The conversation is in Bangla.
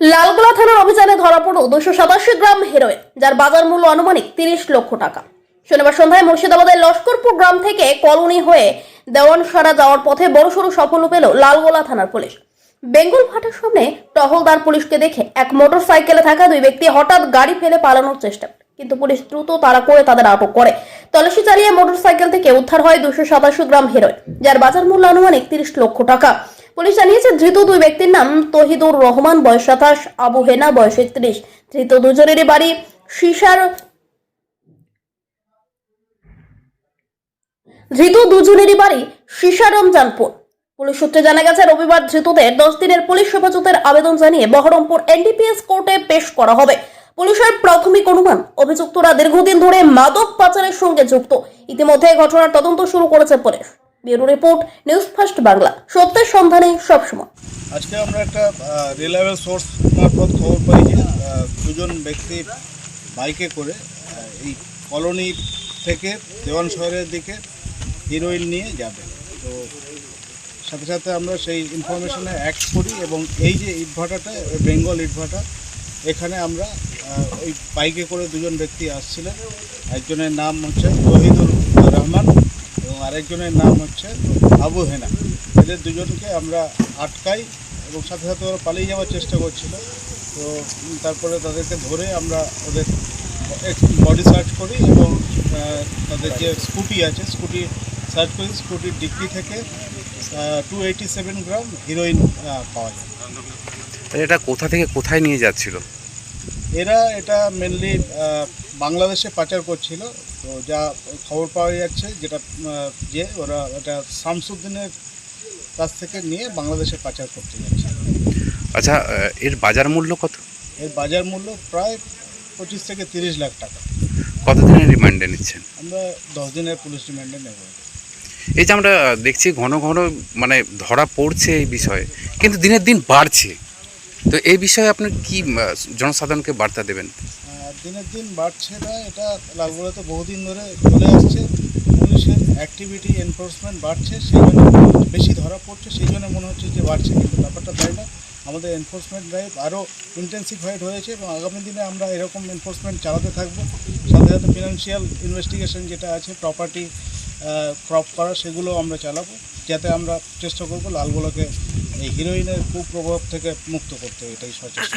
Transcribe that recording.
লালগোলা থানার অভিযানে ধরা পড়ল দুশো সাতাশি গ্রাম হেরোইন, যার বাজার মূল্য আনুমানিক তিরিশ লক্ষ টাকা। শনিবার সন্ধ্যায় মুর্শিদাবাদের লস্করপুর গ্রাম থেকে কলোনি হয়ে দেওয়ানসারা যাওয়ার পথে বড়সড় সফল পেল লালগোলা থানার পুলিশ। বেঙ্গল ফাটার সামনে টহলদার পুলিশকে দেখে এক মোটর সাইকেলে থাকা দুই ব্যক্তি হঠাৎ গাড়ি ফেলে পালানোর চেষ্টা কিন্তু পুলিশ দ্রুত তাড়া করে তাদের আটক করে। তল্লাশি চালিয়ে মোটর সাইকেল থেকে উদ্ধার হয় দুশো সাতাশি গ্রাম হেরোইন, যার বাজার মূল্য আনুমানিক তিরিশ লক্ষ টাকা। পুলিশ জানিয়েছে, ধৃত দুই ব্যক্তির নাম তহিদুর রহমান, বয়স সাতাশ, আবু হেনা, বয়স একত্রিশ। ধৃত দুজনেরই বাড়ি সিসার ধৃত দুজনেরই বাড়ি সিসারমজানপুর পুলিশ সূত্রে জানা গেছে, রবিবার ধৃতদের দশ দিনের পুলিশ হেফাজতের আবেদন জানিয়ে বহরমপুর এনডিপিএস কোর্টে পেশ করা হবে। পুলিশের প্রাথমিক অনুমান, অভিযুক্তরা দীর্ঘদিন ধরে মাদক পাচারের সঙ্গে যুক্ত। ইতিমধ্যে ঘটনার তদন্ত শুরু করেছে police. Bureau report, news first Bangla. সত্যের সন্ধানে সবসময়। আজকে আমরা একটা রিলায়েবল সোর্স মারফত খবর পাই যে দুজন ব্যক্তি বাইকে করে এই কলোনি থেকে দেওয়ান শহরের দিকে হিরোইন নিয়ে যাবে। তো সাথে সাথে আমরা সেই ইনফরমেশনে অ্যাক্ট করি এবং এই যে ইটভাটাটা, বেঙ্গল ইটভাটা, এখানে আমরা ওই বাইকে করে দুজন ব্যক্তি আসছিলেন। একজনের নাম হচ্ছে তহিদুর রহমান। আরেকজনের নাম হচ্ছে আবু হেনা। এদের দুজনকে আমরা আটকাই এবং সাথে সাথে ওরা পালিয়ে যাওয়ার চেষ্টা করছিল। তো তারপরে তাদেরকে ধরে আমরা ওদের বডি সার্চ করি এবং তাদের যে স্কুটি আছে, স্কুটি সার্চ করি। স্কুটির ডিগ্রি থেকে টু সেভেন গ্রাম হিরোইন পাওয়া যায়। এটা কোথা থেকে কোথায় নিয়ে যাচ্ছিল? এরা এটা মেনলি বাংলাদেশে পাচার করছিল। তো যা খবর পাওয়া যাচ্ছে যেটা যে ওরা এটা শামসুদ্দিনের কাছ থেকে নিয়ে বাংলাদেশে পাচার করতে যাচ্ছে। আচ্ছা এর বাজার মূল্য কত? এর বাজার মূল্য প্রায় পঁচিশ থেকে তিরিশ লাখ টাকা। কতদিনের রিমান্ডে নিচ্ছেন? আমরা দশ দিনের পুলিশ রিমান্ডে নেব। এই যে আমরা দেখছি ঘন ঘন মানে ধরা পড়ছে এই বিষয়ে কিন্তু দিনের দিন বাড়ছে। তো এই বিষয়ে আপনি কি জনসাধারণকে বার্তা দেবেন? দিনের দিন বাড়ছে না, এটা লালগোলাতে বহুদিন ধরে চলে আসছে। পুলিশের অ্যাক্টিভিটি এনফোর্সমেন্ট বাড়ছে, সেই জন্য বেশি ধরা পড়ছে, সেই জন্য মনে হচ্ছে যে বাড়ছে, কিন্তু ব্যাপারটা তাই না। আমাদের এনফোর্সমেন্ট ড্রাইভ আরও ইন্টেন্সিফাইড হয়েছে এবং আগামী দিনে আমরা এরকম এনফোর্সমেন্ট চালাতে থাকব। সাথে সাথে ফিনান্সিয়াল ইনভেস্টিগেশন যেটা আছে প্রপার্টি ক্রপ করা, সেগুলো আমরা চালাবো, যাতে আমরা চেষ্টা করব লালগুলোকে এই হিরোইনের কুপ্রভাব থেকে মুক্ত করতে, এটাই সচেষ্ট।